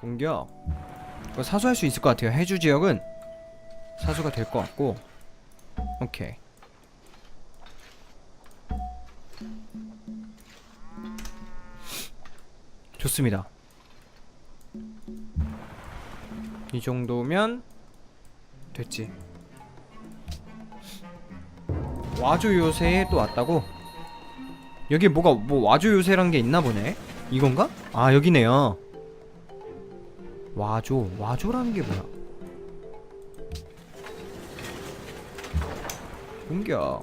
공격. 이거 사수할 수 있을 것 같아요. 해주 지역은 사수가 될 것 같고. 오케이. 좋습니다. 이 정도면 됐지. 와조 요새에 또 왔다고? 여기 뭐가 뭐 와조 요새란 게 있나 보네? 이건가? 아 여기네요 와조. 와조라는 게 뭐야? 공격.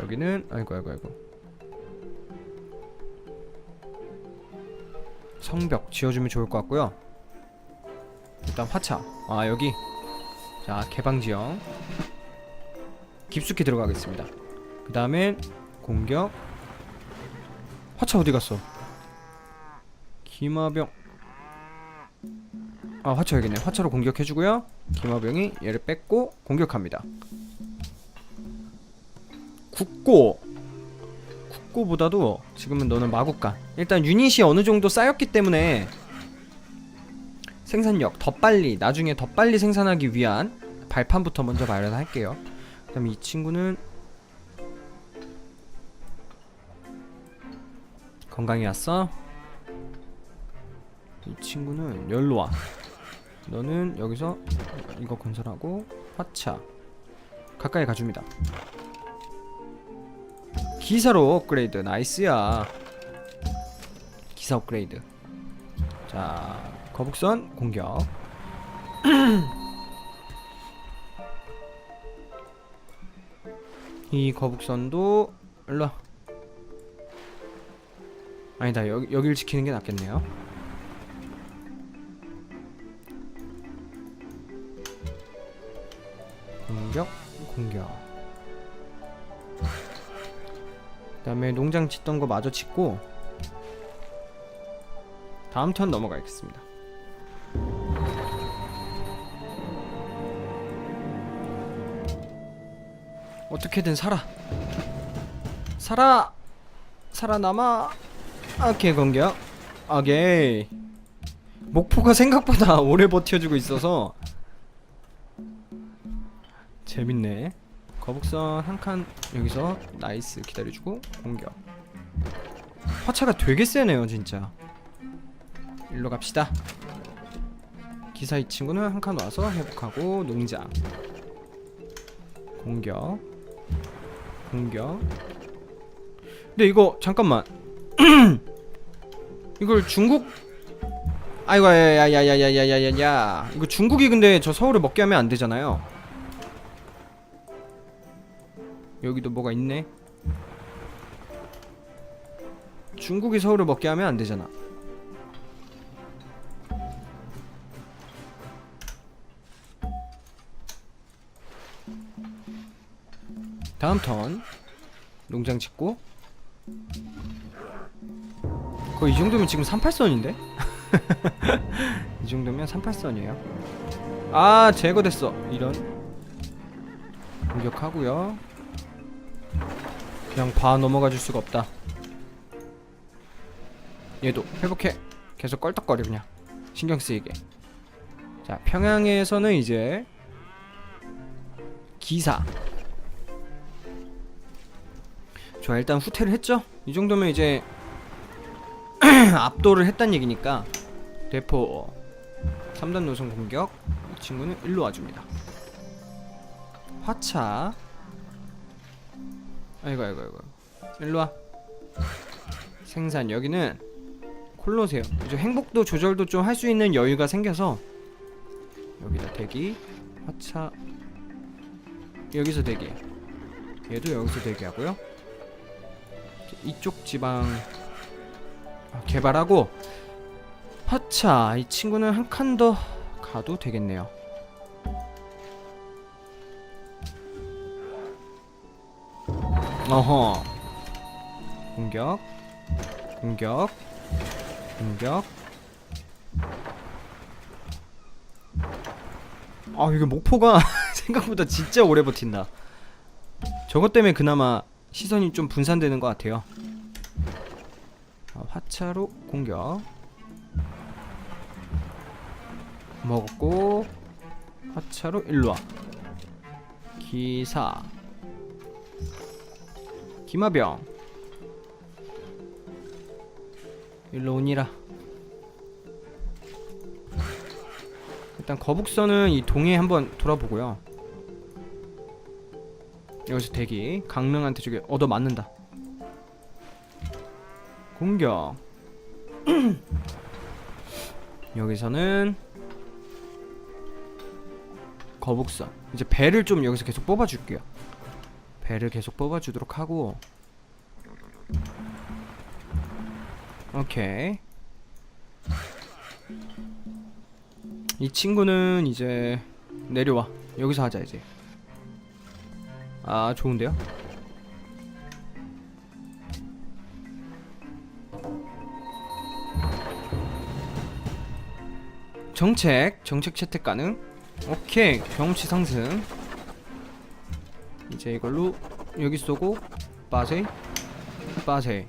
여기는 아이고 아이고 아이고. 성벽 지어주면 좋을 것 같고요. 일단 화차. 아 여기. 자 개방지형. 깊숙이 들어가겠습니다. 그 다음엔 공격. 화차 어디 갔어? 기마병 아 화차 여기네. 화차로 공격해주고요. 기마병이 얘를 뺏고 공격합니다. 국고. 국고보다도 지금은 너는 마국간 일단 유닛이 어느 정도 쌓였기 때문에 생산력 더 빨리 나중에 더 빨리 생산하기 위한 발판부터 먼저 마련할게요. 그 다음에 이 친구는 건강히 왔어? 이 친구는 열로 와 너는 여기서 이거 건설하고 화차. 가까이 가줍니다. 기사로 업그레이드. 나이스야. 기사 업그레이드. 자 거북선 공격. 이 거북선도 일로 아니다 여기, 여길 지키는 게 낫겠네요 공격? 공격. 그 다음에 농장 짓던 거 마저 짓고 다음 턴 넘어가겠습니다. 어떻게든 살아. 살아. 살아남아. 오케이 공격. 오케이. 목포가 생각보다 오래 버텨주고 있어서 재밌네. 거북선 한 칸 여기서 나이스 기다려주고 공격. 화차가 되게 세네요 진짜. 일로 갑시다. 기사 이 친구는 한 칸 와서 회복하고 농장. 공격. 공격. 근데 이거 잠깐만. 이걸 중국 아이고 야야야야야야야야 이거 중국이 근데 저 서울을 먹게 하면 안 되잖아요 여기도 뭐가 있네. 중국이 서울을 먹게 하면 안 되잖아. 다음 턴. 농장 짓고. 거의 이 정도면 지금 38선인데? 이 정도면 38선이에요. 아 제거됐어. 이런. 공격하고요 그냥 봐 넘어가 줄 수가 없다. 얘도 회복해. 계속 껄떡거려 그냥. 신경 쓰이게. 자 평양에서는 이제 기사. 좋아 일단 후퇴를 했죠? 이 정도면 이제 압도를 했단 얘기니까 대포 3단 노선 공격 이 친구는 일로 와줍니다. 화차 아이고 아이고 아이고. 일로와. 생산. 여기는 콜로세요. 이제 행복도 조절도 좀 할 수 있는 여유가 생겨서 여기다 대기 화차. 여기서 대기. 얘도 여기서 대기하고요. 이쪽 지방 아, 개발하고 화차. 이 친구는 한 칸 더 가도 되겠네요 어허. 공격. 공격. 공격. 아 이게 목포가 생각보다 진짜 오래 버틴다. 저것 때문에 그나마 시선이 좀 분산되는 것 같아요. 아, 화차로 공격. 먹었고 하차로 일로와. 기사 기마병. 일로 오니라. 일단 거북선은 이 동해 한번 돌아보고요. 여기서 대기. 강릉한테 저기 얻어 맞는다. 공격. 여기서는 거북선. 이제 배를 좀 여기서 계속 뽑아줄게요 배를 계속 뽑아주도록 하고. 오케이. 이 친구는 이제 내려와. 여기서 하자 이제. 아 좋은데요? 정책 정책 채택 가능? 오케이 경험치 상승 이제 이걸로 여기 쏘고 빠세 빠세.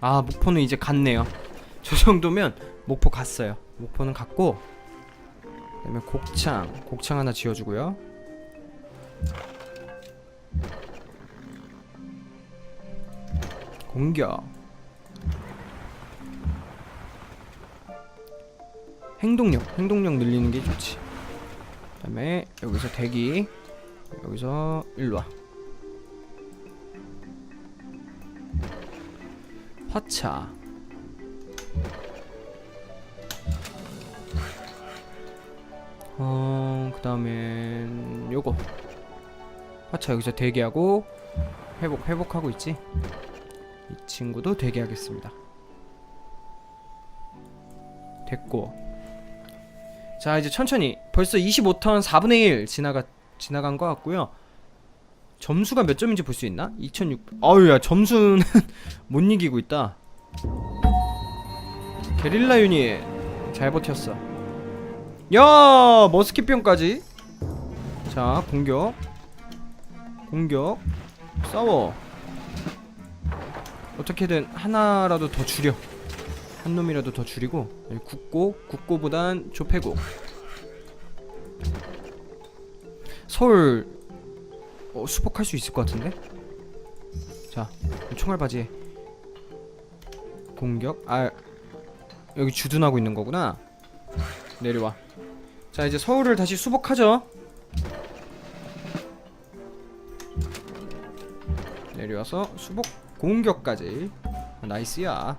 아 목포는 이제 갔네요. 저 정도면 목포 갔어요. 목포는 갔고 그 다음에 곡창 곡창 하나 지어주고요. 공격. 행동력 행동력 늘리는 게 좋지. 그 다음에 여기서 대기 여기서 일로와. 화차. 어 그 다음엔 요거. 화차 여기서 대기하고 회복 회복하고 있지? 이 친구도 대기하겠습니다. 됐고. 자 이제 천천히. 벌써 25턴 4분의 1 지나가 지나간 것 같고요. 점수가 몇 점인지 볼 수 있나? 2006 아유야 점수는 못 이기고 있다. 게릴라 유닛 잘 버텼어. 야 머스킷병까지. 자 공격. 공격. 싸워. 어떻게든 하나라도 더 줄여. 한 놈이라도 더 줄이고 여기 국고 국고보단 조패고 서울 어, 수복할 수 있을 것 같은데? 자 총알 바지에 공격. 아 여기 주둔하고 있는 거구나. 내려와. 자 이제 서울을 다시 수복하죠. 내려와서 수복 공격까지. 아, 나이스야.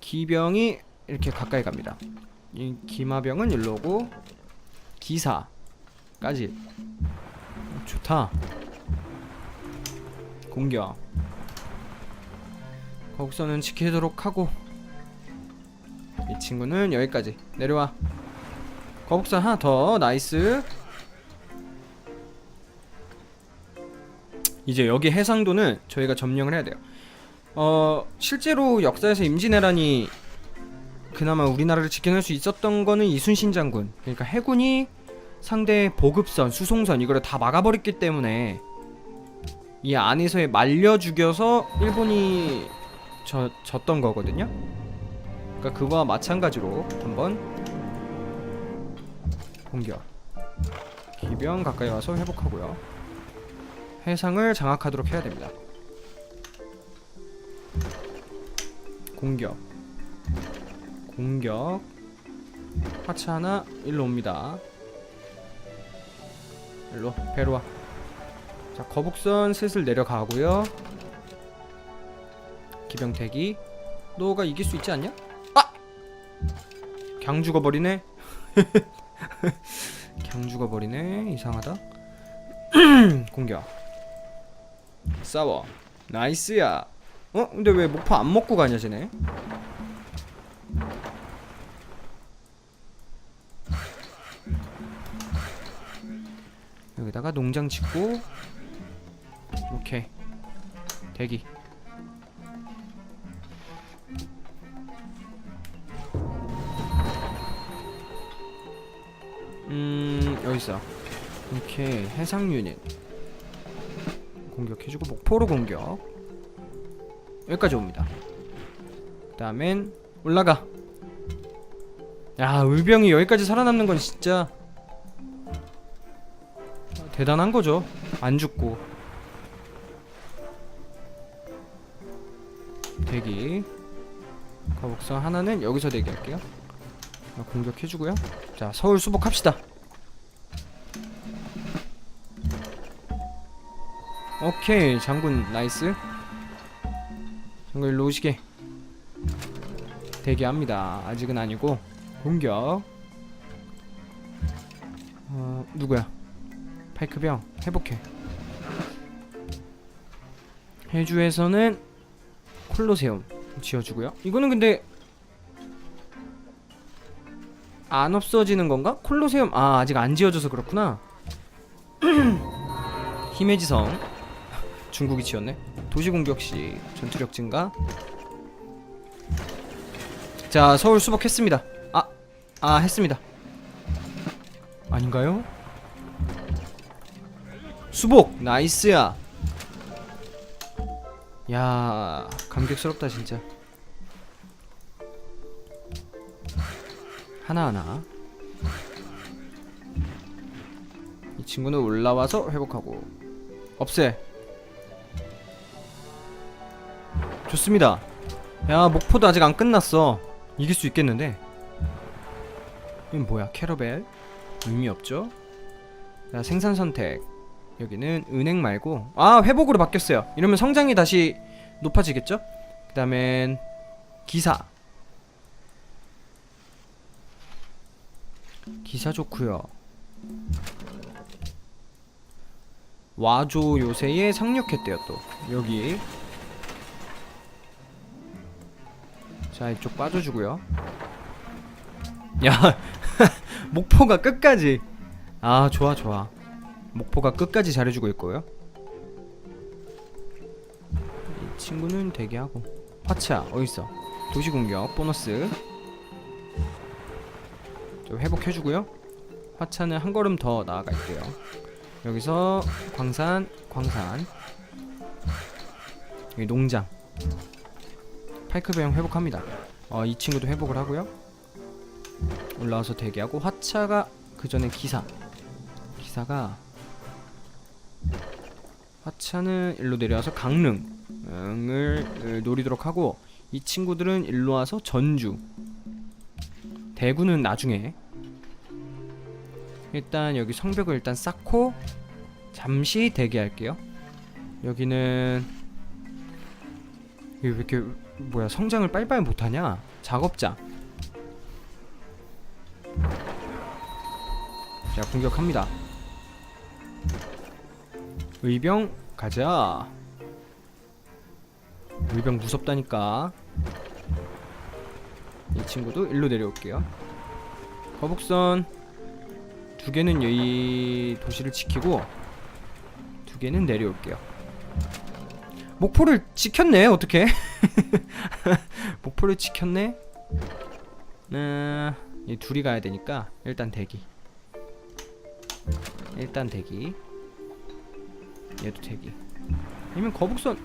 기병이 이렇게 가까이 갑니다. 이 기마병은 일로 오고 기사 까지. 좋다. 공격. 거기서는 지키도록 하고. 이 친구는 여기까지. 내려와. 거북선 하나 더. 나이스. 이제 여기 해상도는 저희가 점령을 해야 돼요. 어 실제로 역사에서 임진왜란이 그나마 우리나라를 지켜낼 수 있었던 거는 이순신 장군. 그러니까 해군이 상대 보급선, 수송선 이거를 다 막아버렸기 때문에 이 안에서의 말려 죽여서 일본이 져, 졌던 거거든요. 그러니까 그거와 마찬가지로 한번 공격. 기병 가까이 와서 회복하고요. 해상을 장악하도록 해야 됩니다. 공격. 공격. 하차 하나 일로 옵니다. 일로 배로 와. 자 거북선 슬슬 내려가고요. 기병 대기. 너가 이길 수 있지 않냐? 아! 강 죽어버리네. 강 죽어버리네. 이상하다. 공격. 싸워. 나이스야. 어? 근데 왜 목표 안 먹고 가냐 쟤네? 여기다가 농장 짓고 오케이 대기. 음 여기 있어. 오케이 해상 유닛 공격해주고 목포로 공격. 여기까지 옵니다. 그 다음엔 올라가. 야 의병이 여기까지 살아남는 건 진짜 대단한 거죠. 안 죽고. 대기. 거북선 하나는 여기서 대기할게요. 자, 공격해주고요. 자 서울 수복합시다. 오케이 장군 나이스. 장군 일로 오시게. 대기합니다. 아직은 아니고. 공격. 어 누구야 파이크병 회복해. 해주에서는 콜로세움 지어주고요. 이거는 근데 안 없어지는 건가? 콜로세움? 아 아직 안 지어져서 그렇구나. 힘의 지성. 중국이 지었네. 도시 공격 시 전투력 증가. 자 서울 수복했습니다. 아, 아 했습니다. 아닌가요? 수복. 나이스야. 야 감격스럽다 진짜. 하나하나. 이 친구는 올라와서 회복하고. 없애. 좋습니다. 야 목포도 아직 안 끝났어. 이길 수 있겠는데? 이건 뭐야? 캐러벨? 의미 없죠? 자 생산 선택 여기는 은행 말고 아 회복으로 바뀌었어요. 이러면 성장이 다시 높아지겠죠? 그 다음엔 기사. 기사 좋구요. 와조 요새에 상륙했대요 또. 여기. 자 이쪽 빠져주고요. 야 목포가 끝까지. 아 좋아 좋아 목포가 끝까지 잘해주고 있고요? 이 친구는 대기하고. 화차 어딨어? 도시공격 보너스. 좀 회복해주고요. 화차는 한 걸음 더 나아갈게요. 여기서 광산 광산. 여기 농장. 파이크 배영 회복합니다. 어, 이 친구도 회복을 하고요. 올라와서 대기하고 화차가 그 전에 기사. 기사가 화차는 일로 내려와서 강릉을 노리도록 하고 이 친구들은 일로 와서 전주. 대구는 나중에. 일단 여기 성벽을 일단 쌓고 잠시 대기할게요. 여기는 왜 이렇게 뭐야 성장을 빨리빨리 못하냐? 작업장. 자 공격합니다 의병 가자. 의병 무섭다니까. 이 친구도 일로 내려올게요. 거북선. 두 개는 이 도시를 지키고 두 개는 내려올게요. 목포를 지켰네 어떻게 목포를 지켰네? 음, 이 둘이 가야 되니까 일단 대기. 일단 대기 얘도 대기. 아니면 거북선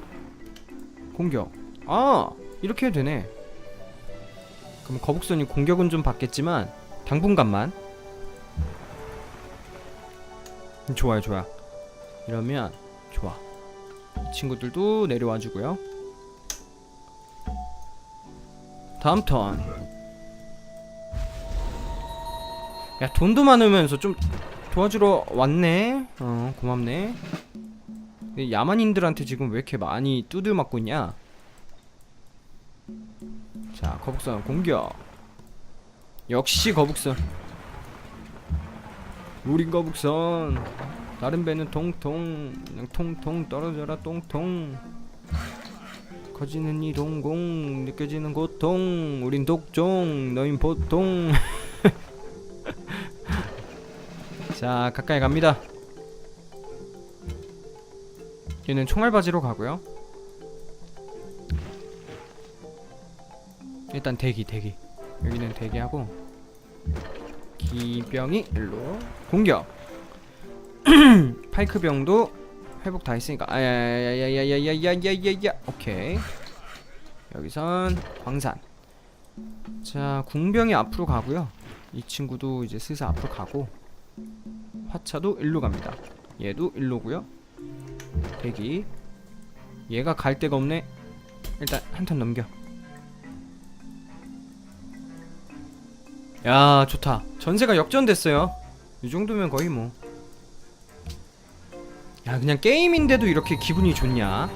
공격. 아 이렇게 해도 되네. 그럼 거북선이 공격은 좀 받겠지만 당분간만. 좋아요 좋아 이러면 좋아. 이 친구들도 내려와 주고요. 다음 턴. 야 돈도 많으면서 좀 도와주러 왔네. 어 고맙네 야만인들한테 지금 왜 이렇게 많이 두들 맞고 있냐? 자 거북선 공격. 역시 거북선. 우린 거북선. 다른 배는 통통 그냥 통통 떨어져라 똥통. 커지는 이 동공 느껴지는 고통. 우린 독종 너흰 보통. 자 가까이 갑니다 얘는 총알바지로 가고요 일단 대기 대기 여기는 대기하고 기병이 일로 공격 파이크병도 회복 다 했으니까 아야야야야야야야야야야 오케이 여기선 광산 자 궁병이 앞으로 가고요 이 친구도 이제 슬슬 앞으로 가고 화차도 일로 갑니다. 얘도 일로고요. 대기. 얘가 갈 데가 없네. 일단 한 턴 넘겨. 야 좋다. 전세가 역전됐어요. 이 정도면 거의 뭐. 야 그냥 게임인데도 이렇게 기분이 좋냐? 아,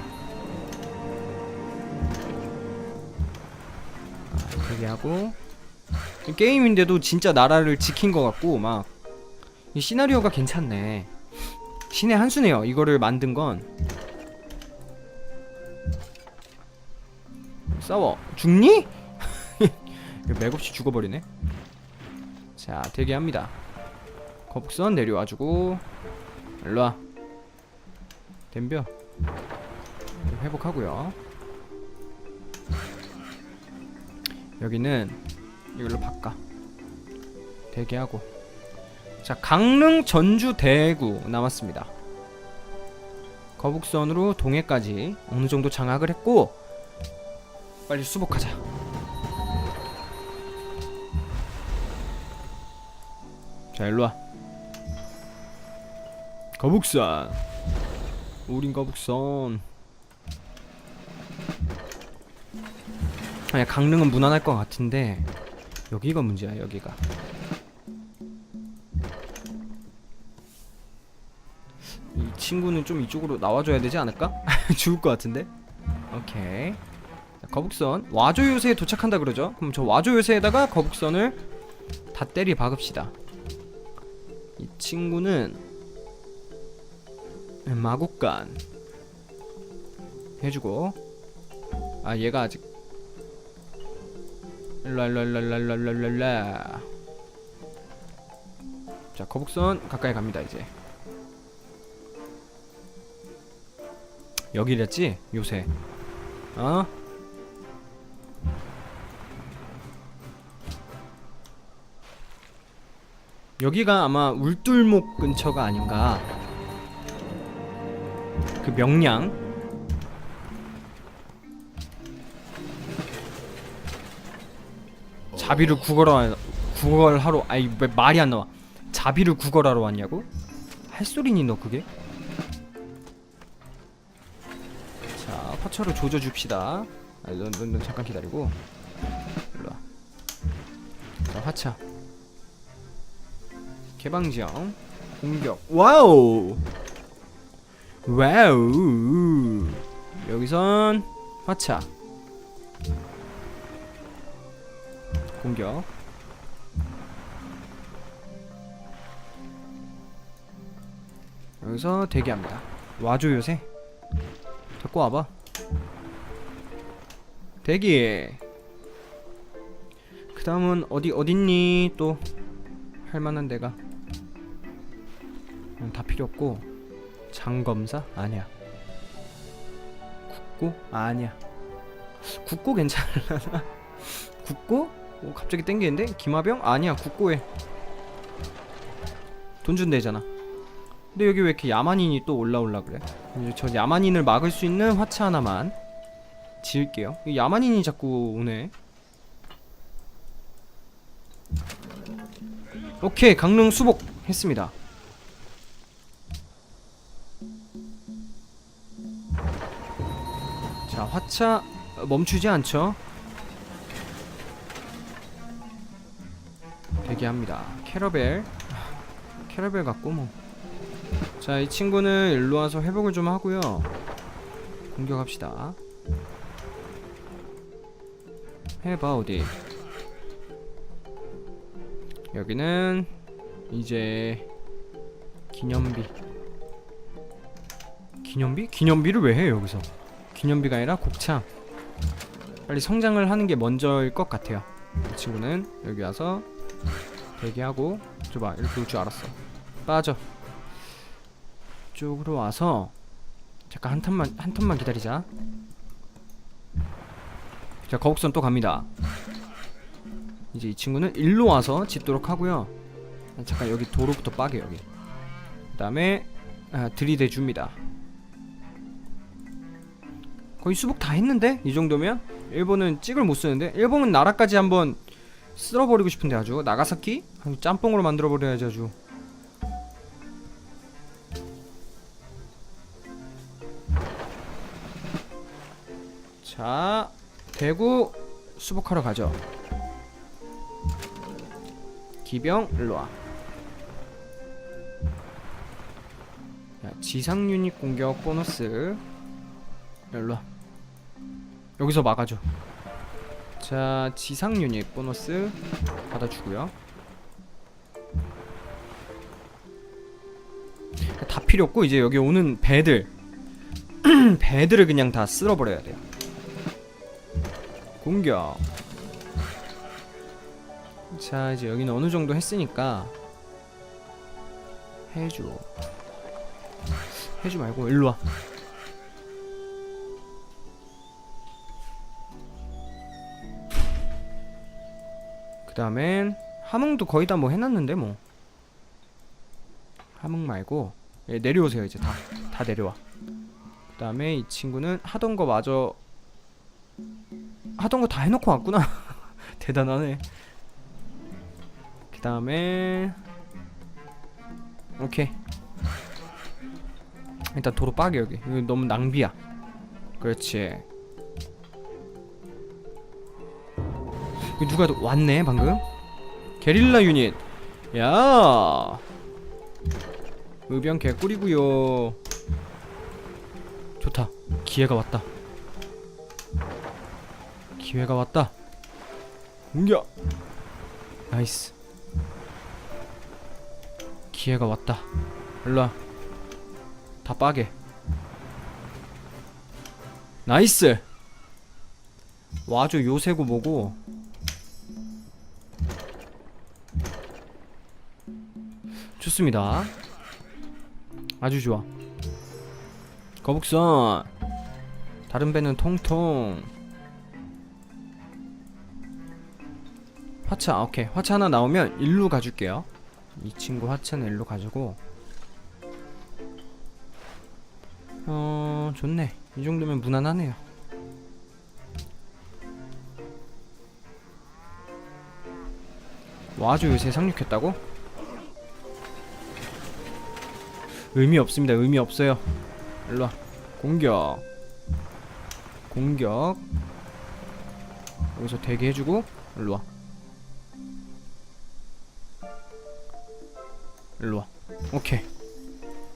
대기하고 게임인데도 진짜 나라를 지킨 것 같고 막 이 시나리오가 괜찮네. 신의 한 수네요. 이거를 만든 건 싸워 죽니? 맥없이 죽어버리네. 자 대기합니다. 거북선 내려와주고 일로와. 덤벼. 회복하고요. 여기는 이걸로 바꿔. 대기하고. 자 강릉 전주 대구 남았습니다. 거북선으로 동해까지 어느 정도 장악을 했고 빨리 수복하자. 자 일로 와. 거북선. 우린 거북선. 아니 강릉은 무난할 것 같은데 여기가 문제야 여기가. 친구는 좀 이쪽으로 나와줘야 되지 않을까? 죽을 것 같은데. 오케이. 자, 거북선 와조 요새에 도착한다 그러죠? 그럼 저 와조 요새에다가 거북선을 다 때리 박읍시다. 이 친구는 마국간 해주고 아 얘가 아직 랄랄랄랄랄랄랄라 자 거북선 가까이 갑니다 이제 여기랬지 요새. 어? 여기가 아마 울돌목 근처가 아닌가. 그 명량. 자비를 구걸하 구걸하러 아이 왜 말이 안 나와. 자비를 구걸하러 왔냐고? 할 소리니 너 그게 자 화처를 조져 줍시다. 아, 넌, 넌, 넌 잠깐 기다리고. 일로 와 자 화차. 개방지형. 공격. 와우! 와우! 여기선 화차. 공격. 여기서 대기합니다. 와줘 요새. 데리고 와봐 대기. 그 다음은 어디 어딨니? 또 할만한 데가? 음, 다 필요 없고. 장검사? 아니야. 국고? 아니야. 국고 괜찮을라나? 국고? 오, 갑자기 땡기는데? 김하병? 아니야 국고에. 돈 준대잖아 근데 여기 왜 이렇게 야만인이 또 올라올라 그래? 이제 저 야만인을 막을 수 있는 화차 하나만 지을게요. 이 야만인이 자꾸 오네. 오케이 강릉 수복 했습니다. 자 화차 어, 멈추지 않죠? 대기합니다. 캐러벨. 캐러벨 갖고 뭐 자 이 친구는 일로 와서 회복을 좀 하고요. 공격합시다. 해봐 어디? 여기는 이제 기념비. 기념비? 기념비를 왜해 여기서? 기념비가 아니라 곡창 빨리 성장을 하는 게 먼저일 것 같아요. 이 친구는 여기 와서 대기하고 줘봐. 이렇게 올 줄 알았어. 빠져 이쪽으로 와서 잠깐 한 턴만 한 턴만 기다리자. 자 거북선 또 갑니다. 이제 이 친구는 일로 와서 짓도록 하고요. 잠깐 여기 도로부터 빠게 여기. 그 다음에 아, 들이대 줍니다. 거의 수복 다 했는데? 이 정도면? 일본은 찍을 못 쓰는데? 일본은 나라까지 한번 쓸어버리고 싶은데 아주. 나가사키? 아주 짬뽕으로 만들어버려야지 아주 자 대구 수복하러 가죠. 기병 일로 와. 야, 지상 유닛 공격 보너스. 일로 와. 여기서 막아줘. 자 지상 유닛 보너스 받아주고요. 다 필요 없고 이제 여기 오는 배들. 배들을 그냥 다 쓸어버려야 돼요 공격. 자 이제 여기는 어느 정도 했으니까 해줘. 해줘 말고 일로 와. 그 다음엔 함흥도 거의 다 뭐 해놨는데 뭐. 함흥 말고 예, 내려오세요 이제 다. 다 내려와. 그 다음에 이 친구는 하던 거 마저 하던 거 다 해놓고 왔구나. 대단하네. 그 다음에 오케이. 일단 도로 빠게 여기. 이거 너무 낭비야. 그렇지. 누가 또 왔네 방금? 게릴라 유닛. 야. 의병 개꿀이구요. 좋다. 기회가 왔다 기회가 왔다. 공격! 나이스. 기회가 왔다. 일로와. 다 빠게. 나이스! 와줘 요새고 뭐고. 좋습니다. 아주 좋아. 거북선. 다른 배는 통통 화차 오케이. 화차 하나 나오면 일로 가줄게요. 이 친구 화차는 일로 가지고. 어 좋네. 이 정도면 무난하네요. 와주 요새 상륙했다고? 의미 없습니다. 의미 없어요. 일로와. 공격. 공격. 여기서 대기 해주고 일로와 일로와. 오케이.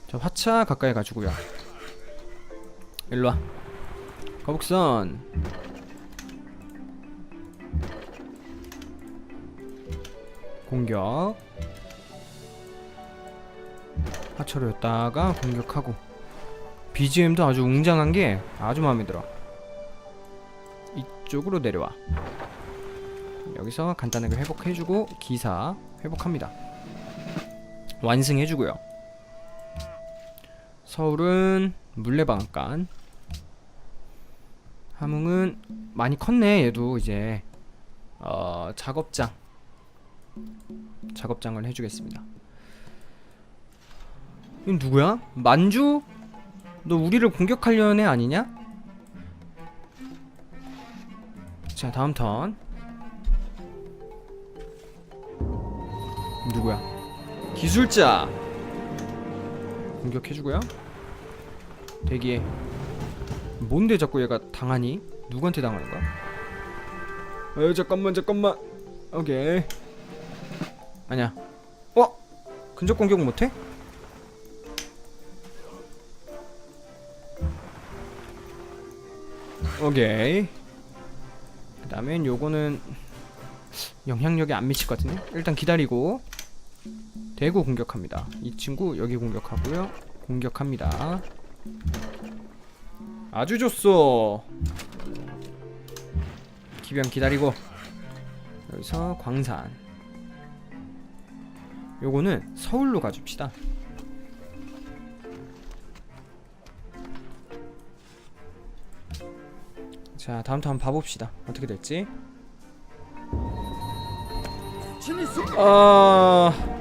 자 화차 가까이 가지고요. 일로와. 거북선. 공격. 하차로 였다가 공격하고. BGM도 아주 웅장한 게 아주 마음에 들어. 이쪽으로 내려와. 여기서 간단하게 회복해주고 기사 회복합니다 완승해주고요 서울은 물레방앗간 함흥은 많이 컸네 얘도 이제 어, 작업장 작업장을 해주겠습니다 이건 누구야? 만주? 너 우리를 공격하려는 애 아니냐? 자 다음 턴 누구야? 기술자. 공격해주고요. 대기해. 뭔데 자꾸 얘가 당하니? 누구한테 당하는 거야? 어 잠깐만 잠깐만. 오케이. 아니야. 어? 근접 공격 못해? 오케이. 그 다음엔 요거는 영향력이 안 미칠 것 같은데? 일단 기다리고 대구 공격합니다. 이 친구 여기 공격하고요. 공격합니다. 아주 좋소. 기병 기다리고. 여기서 광산. 요거는 서울로 가줍시다. 자 다음 턴 봐봅시다. 어떻게 될지. 아